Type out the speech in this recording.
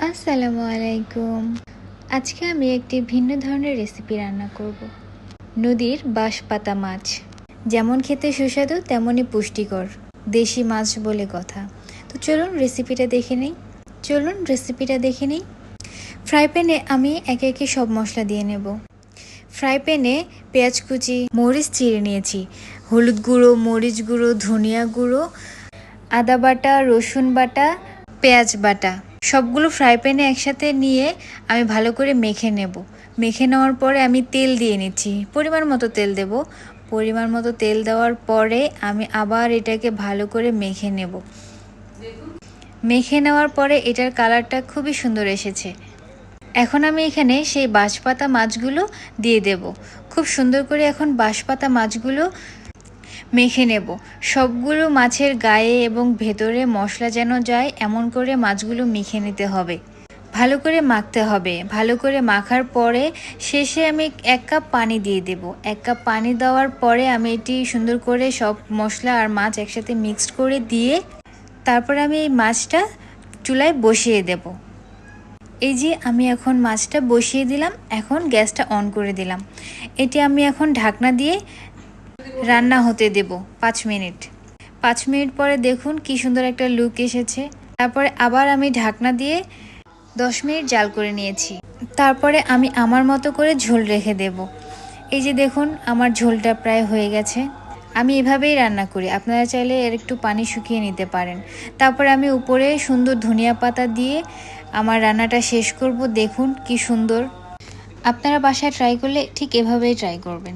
আসসালামু আলাইকুম। আজকে আমি একটি ভিন্ন ধরনের রেসিপি রান্না করব। নদীর বাঁশপাতা মাছ। যেমন খেতে সুস্বাদু, তেমনই পুষ্টিকর। দেশি মাছ বলে কথা। তো চলুন রেসিপিটা দেখে নিই। চলুন রেসিপিটা দেখে নিই। ফ্রাই প্যানে আমি একে একে সব মশলা দিয়ে নেব। ফ্রাই প্যানে পেঁয়াজ কুচি, মরিচ চিড়ে নিয়েছি। হলুদ গুঁড়ো, মরিচ গুঁড়ো, ধনিয়া গুঁড়ো, আদা বাটা, রসুন বাটা, পেঁয়াজ বাটা। সবগুলো ফ্রাই প্যানে একসাথে নিয়ে আমি ভালো করে মেখে নেব। মেখে নেওয়ার পরে আমি তেল দিয়ে নিচ্ছি। পরিমাণ মতো তেল দেব। পরিমাণ মতো তেল দেওয়ার পরে আমি আবার এটাকে ভালো করে মেখে নেব। মেখে নেওয়ার পরে এটার কালারটা খুবই সুন্দর এসেছে। এখন আমি এখানে সেই বাঁশপাতা মাছগুলো দিয়ে দেব। খুব সুন্দর করে এখন বাঁশপাতা মাছগুলো মেখে নেব। সবগুলো মাছের গায়ে এবং ভেতরে মশলা যেন যায়, এমন করে মাছগুলো মেখে নিতে হবে। ভালো করে মাখতে হবে। ভালো করে মাখার পরে শেষে আমি এক কাপ পানি দিয়ে দেব। এক কাপ পানি দেওয়ার পরে আমি এটি সুন্দর করে সব মশলা আর মাছ একসাথে মিক্সড করে দিয়ে তারপরে আমি এই মাছটা চুলায় বসিয়ে দেব। এই যে আমি এখন মাছটা বসিয়ে দিলাম, এখন গ্যাসটা অন করে দিলাম। এটি আমি এখন ঢাকনা দিয়ে রান্না হতে দেব, পাঁচ মিনিট। পাঁচ মিনিট পরে দেখুন কি সুন্দর একটা লুক এসেছে। তারপরে আবার আমি ঢাকনা দিয়ে দশ মিনিট জাল করে নিয়েছি। তারপরে আমি আমার মতো করে ঝোল রেখে দেব। এই যে দেখুন, আমার ঝোলটা প্রায় হয়ে গেছে। আমি এভাবেই রান্না করি। আপনারা চাইলে এর একটু পানি শুকিয়ে নিতে পারেন। তারপরে আমি উপরে সুন্দর ধনিয়া পাতা দিয়ে আমার রান্নাটা শেষ করব। দেখুন কি সুন্দর। আপনারা বাসায় ট্রাই করলে ঠিক এভাবেই ট্রাই করবেন।